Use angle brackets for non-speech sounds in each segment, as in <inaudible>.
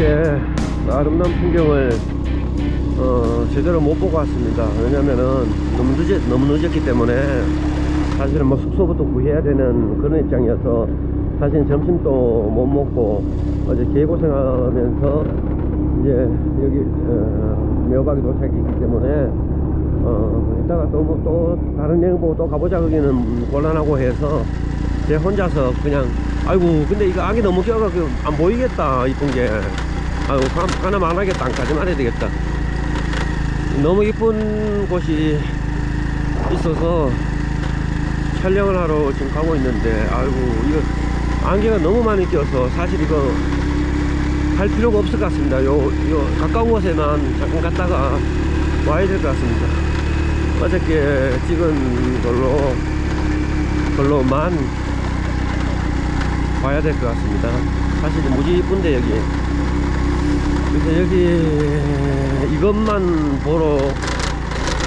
어저께 아름다운 풍경을 어, 제대로 못 보고 왔습니다. 왜냐면은 너무 늦었, 너무 늦었기 때문에 사실은 뭐 숙소부터 구해야 되는 그런 입장이어서 사실 점심도 못 먹고 어제 개고생하면서 이제 여기 어, 묘박에 도착했기 때문에 어, 이따가 또 뭐 또 다른 여행 보고 또 가보자 거기는 곤란하고 해서 제 혼자서 그냥 아이고 근데 이거 악이 너무 껴가지고 안 보이겠다 이쁜 게 아이고 가- 가나 만하겠다. 안까지만 해야 되겠다. 너무 이쁜 곳이 있어서 촬영을 하러 지금 가고 있는데 아이고 이거 안개가 너무 많이 껴서 사실 이거 갈 필요가 없을 것 같습니다. 요, 요 가까운 곳에만 잠깐 갔다가 와야 될 것 같습니다. 어저께 찍은 걸로 걸로만 봐야 될 것 같습니다. 사실 무지 이쁜데 여기 그래서 여기 이것만 보러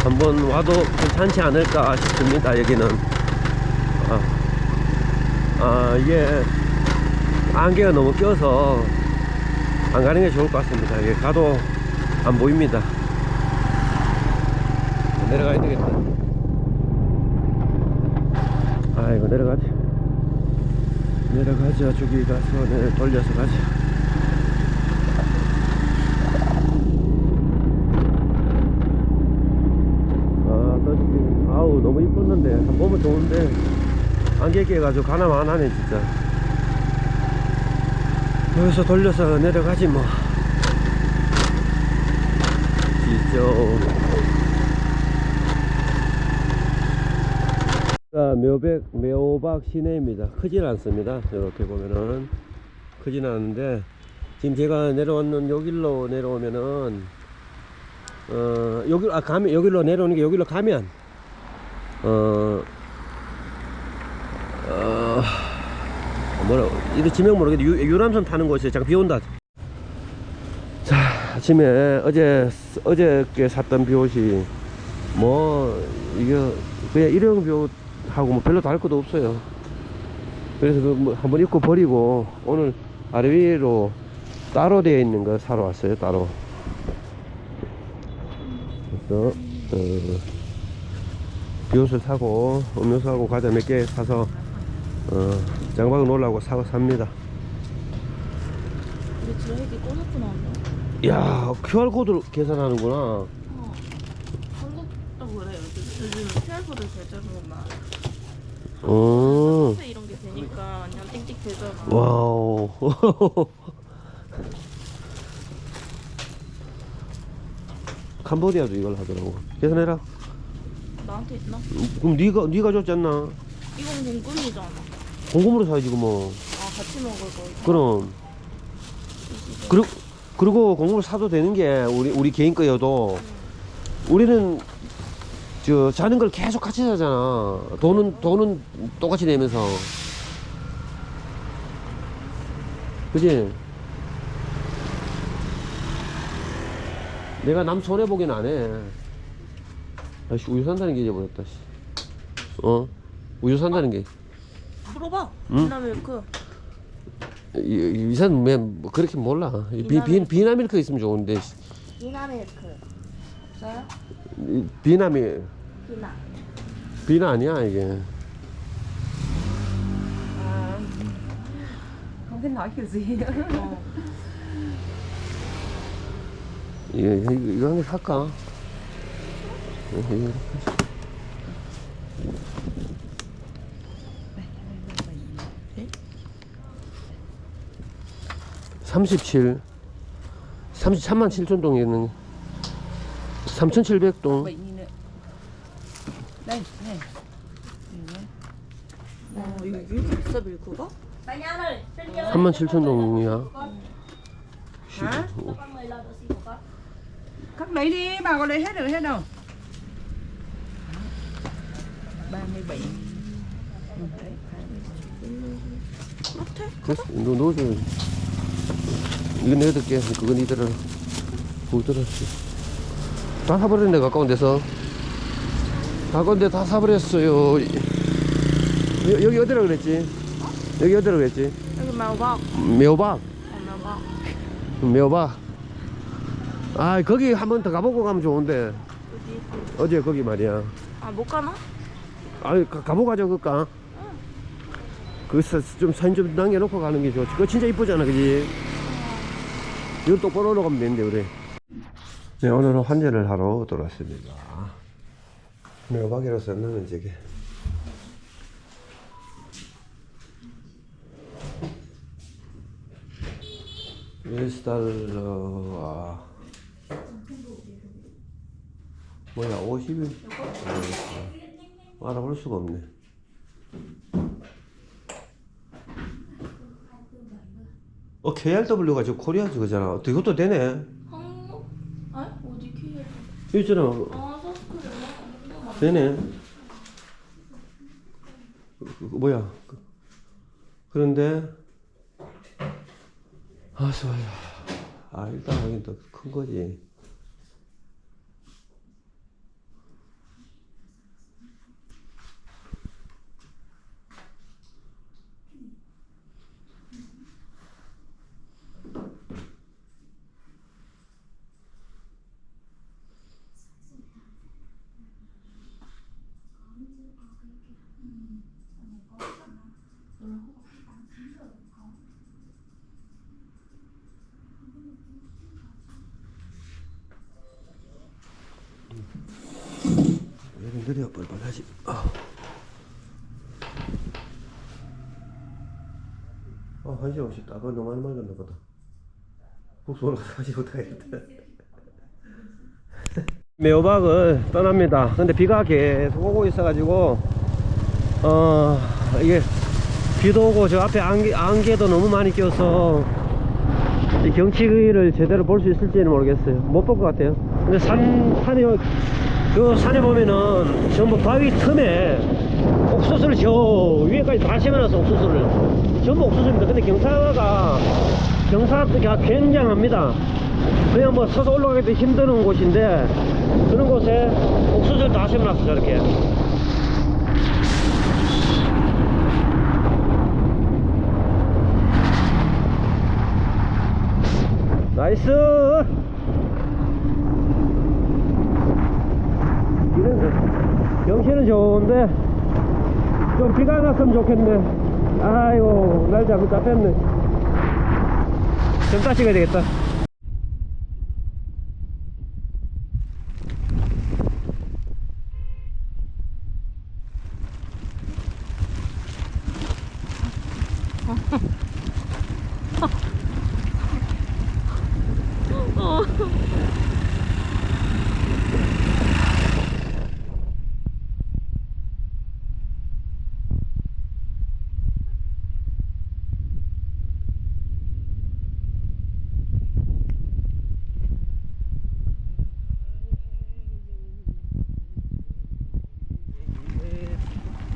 한번 와도 괜찮지 않을까 싶습니다 여기는. 아, 아 이게 안개가 너무 껴서 안 가는 게 좋을 것 같습니다. 여기 가도 안 보입니다. 내려가야 되겠다. 아이고 내려가자. 내려가자. 저기 가서 내 돌려서 가자 아 떠지기 아우 너무 이뻤는데 한 보면 좋은데 안개 깨가지고 가나만 하네 진짜 여기서 돌려서 내려가지 뭐 자, 묘백, 묘박 시내입니다. 크진 않습니다. 이렇게 보면은 크진 않은데 지금 제가 내려왔는 여길로 내려오면은 어 여기 아 가면 여기로 내려오는 게 여기로 가면 어 어, 뭐라 이거 지명 모르겠는데 유, 유람선 타는 곳에 잠깐 비 온다. 자 아침에 어제 어저께 샀던 비옷이 뭐 이거 그냥 일용 비옷하고 뭐 별로 다를 것도 없어요. 그래서 그뭐 한번 입고 버리고 오늘 아래 위로 따로 되어 있는 거 사러 왔어요 따로. 그래서 어, 비옷을 사고 음료수하고 과자 몇 개 사서 어, 장박을 놓으려고 사고 삽니다. 우리 드라이기 꺼놓고 나왔나? 야 QR 코드로 계산하는구나. 어. 한국도 그래요. 요즘 QR코드 결제로만. 어. 카페 이런 게 되니까 그냥 띡띡 되잖아. 와우. <laughs> 캄보디아도 이걸 하더라고. 계산해라. 나한테 있나? 그럼 네가 네가 줬지 않나? 이건 공금이잖아. 공금으로 사야지 그 뭐. 아 같이 먹을 거. 그럼. 그리고 그리고 공금을 사도 되는 게 우리 우리 개인 거여도 우리는 저 자는 걸 계속 같이 사잖아. 돈은 돈은 똑같이 내면서. 그지? 내가 남 손해 보긴 안 해. 아씨 우유 산다는 게 잊어버렸다. 씨. 어? 우유 산다는 게. 물어봐. 응? 비나 밀크. 이, 이, 이 사람 왜뭐 그렇게 몰라. 비, 비, 비나밀크. 비나 밀크 있으면 좋은데. 씨. 비나 밀크. 없어요? 이 비남이 비나. 비나 아니야 이게. không biết nói kiểu gì 어. <laughs> 이거 이거, 이거 한개 살까? 이거, 이거. 37 33만 7천 동이는 3,700동 vậy nhìn nữa đây này 어, 이거 왜 이렇게 비싸 밀크가? 3만 7천 동이야. hả cắt lấy đi bà có lấy hết được hết đâu 37 ừ, đấy, 27. 그렇대? 그래서 너 넣어줘. 내가 들게. 그건 이대로. 그거 들어. 다 사버렸네, 가까운 데서. 가까운 데 다 사버렸어요. 여, 여기 어디라 그랬지? 여기 어디라 그랬지? 여기 말박. 묘박. 어, 말박. 매워봐. 아 거기 한 번 더 가보고 가면 좋은데 어디? 어제 거기 말이야. 아, 못 가나? 아니 가, 가보고 가자 그까. 그좀 사진 좀 남겨놓고 가는 게 좋지. 그거 진짜 이쁘잖아, 그지? 이거 똑바로 가면 되는데 우리. 네 오늘은 환전을 하러 돌아왔습니다. 매워박이라서 나는 저게. 밀스달러와 뭐야 50일 어, 알아볼 수가 없네 어 KRW가 지금 코리아 저거잖아. 이것도 되네. 한국? 아, 어디? 여기 있잖아 아, 서스크림. 되네. 그, 그, 그 뭐야? 그, 그런데. 아 좋아요. 아 일단 여긴 더큰 거지 여기 느려? 뻘뻘하지. 아. 아 한시 없이 따가 너무 많이 말렸나 보다. 국수 올라가서 못하겠다. 매호박을 떠납니다. 근데 비가 계속 오고 있어 가지고 어 이게 비도 오고 저 앞에 안개, 안개도 너무 많이 껴서 이 경치를 제대로 볼 수 있을지는 모르겠어요. 못 볼 것 같아요. 근데 산 산에 요 산에 보면은 전부 바위 틈에 옥수수를 저 위에까지 다 심어놨어 옥수수를. 전부 옥수수입니다. 근데 경사가 경사가 굉장합니다. 그냥 뭐 서서 올라가기도 힘드는 곳인데 그런 곳에 옥수수를 다 심어놨어 저렇게 나이스. 이런 경치는 좋은데. 좀 비가 안 왔으면 좋겠네. 아이고 날 잘못 잡혔네. 좀 따시가 되겠다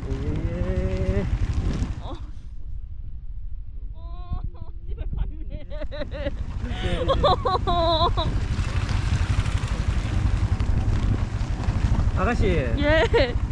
예. 집에 갔네. 아가씨 예. This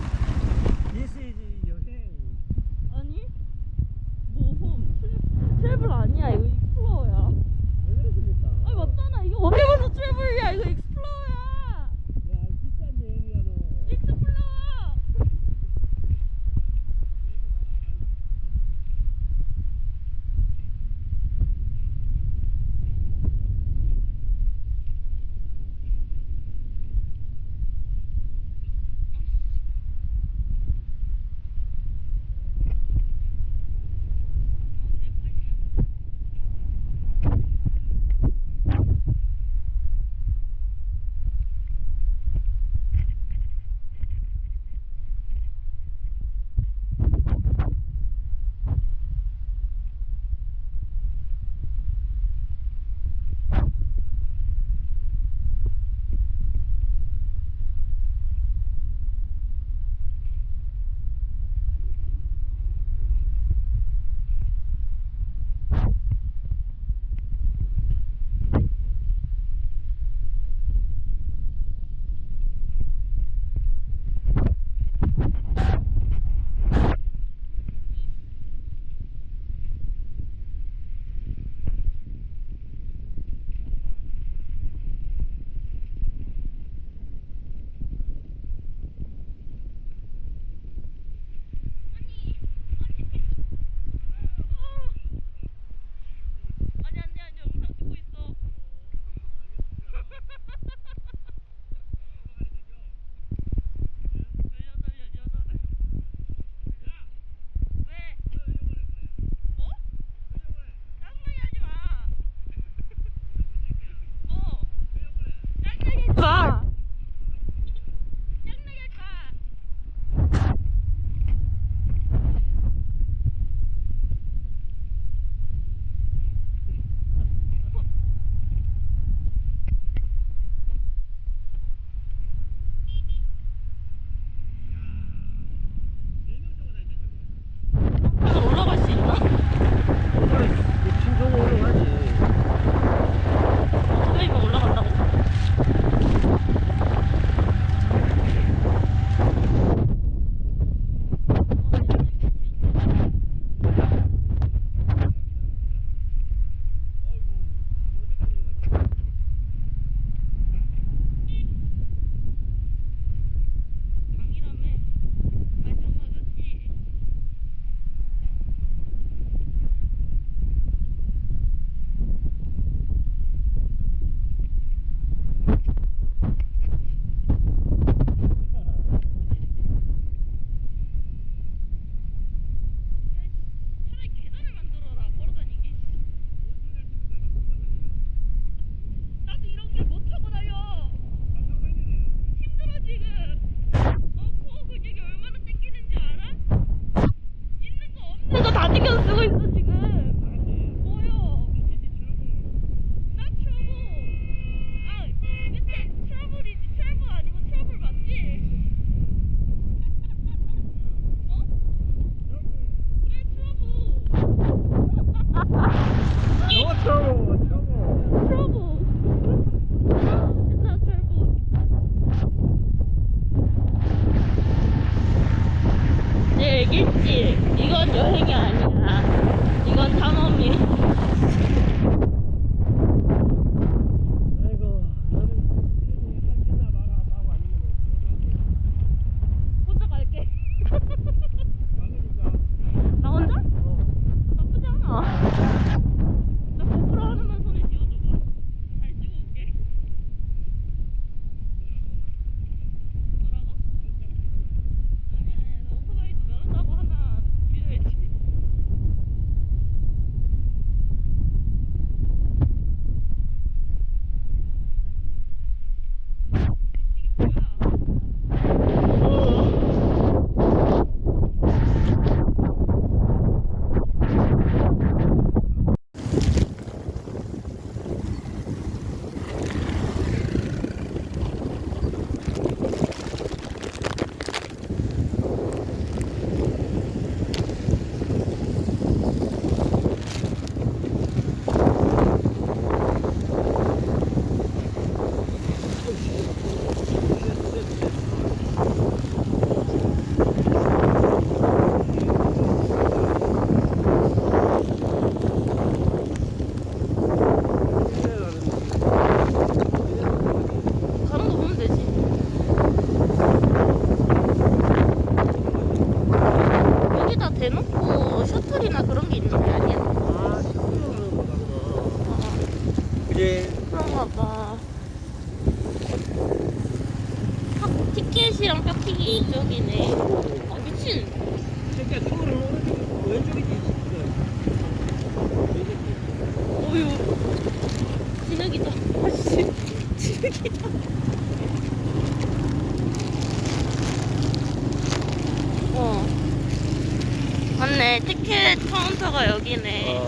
티켓 카운터가 여기네. 아,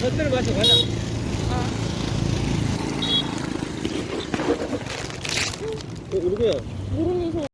커트를 마셔 가자. 어, 어 오르구야. 모르면서.